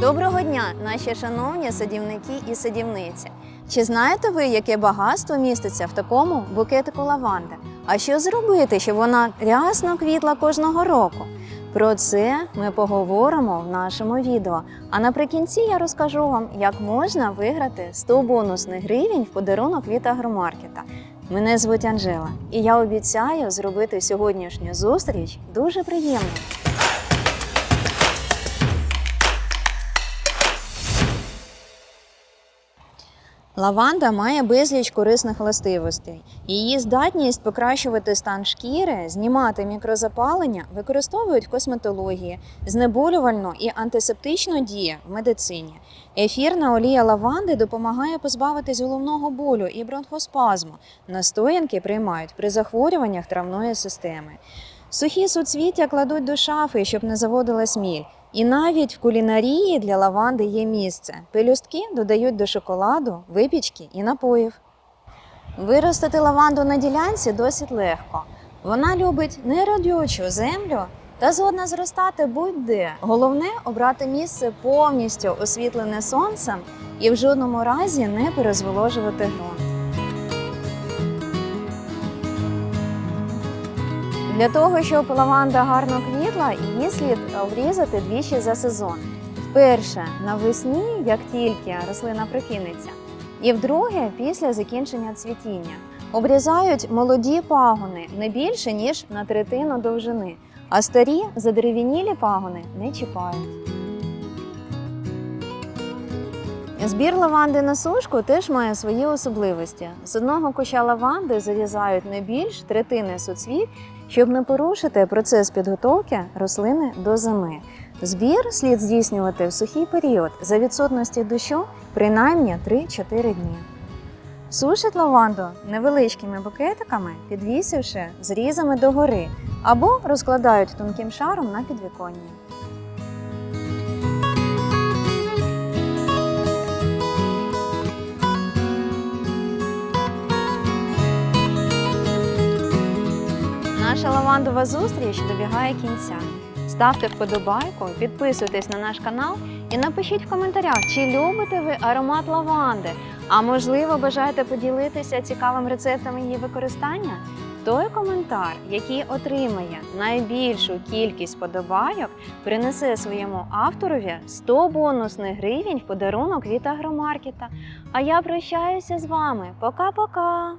Доброго дня, наші шановні садівники і садівниці. Чи знаєте ви, яке багатство міститься в такому букетику лаванди? А що зробити, щоб вона рясно квітла кожного року? Про це ми поговоримо в нашому відео. А наприкінці я розкажу вам, як можна виграти 100 бонусних гривень в подарунок від агромаркета. Мене звуть Анжела, і я обіцяю зробити сьогоднішню зустріч дуже приємною. Лаванда має безліч корисних властивостей. Її здатність покращувати стан шкіри, знімати мікрозапалення використовують в косметології, знеболювально і антисептично діє в медицині. Ефірна олія лаванди допомагає позбавитись головного болю і бронхоспазму. Настоянки приймають при захворюваннях травної системи. Сухі суцвіття кладуть до шафи, щоб не заводила сміль. І навіть в кулінарії для лаванди є місце. Пелюстки додають до шоколаду, випічки і напоїв. Виростити лаванду на ділянці досить легко. Вона любить неродючу землю та згодна зростати будь-де. Головне обрати місце повністю освітлене сонцем і в жодному разі не перезволожувати ґрунт. Для того, щоб лаванда гарно квітла, її слід обрізати двічі за сезон. Вперше навесні, як тільки рослина прикинеться, і вдруге після закінчення цвітіння. Обрізають молоді пагони не більше, ніж на третину довжини, а старі задерев'янілі пагони не чіпають. Збір лаванди на сушку теж має свої особливості. З одного куща лаванди зарізають не більш третини суцвіт, щоб не порушити процес підготовки рослини до зими. Збір слід здійснювати в сухий період за відсутності дощу принаймні 3-4 дні. Сушать лаванду невеличкими букетиками, підвісивши зрізами догори, або розкладають тонким шаром на підвіконні. Наша лавандова зустріч добігає кінця. Ставте вподобайку, підписуйтесь на наш канал і напишіть в коментарях, чи любите ви аромат лаванди, а можливо бажаєте поділитися цікавим рецептом її використання. Той коментар, який отримає найбільшу кількість вподобайок, принесе своєму авторові 100 бонусних гривень в подарунок від агромаркета. А я прощаюся з вами. Пока-пока!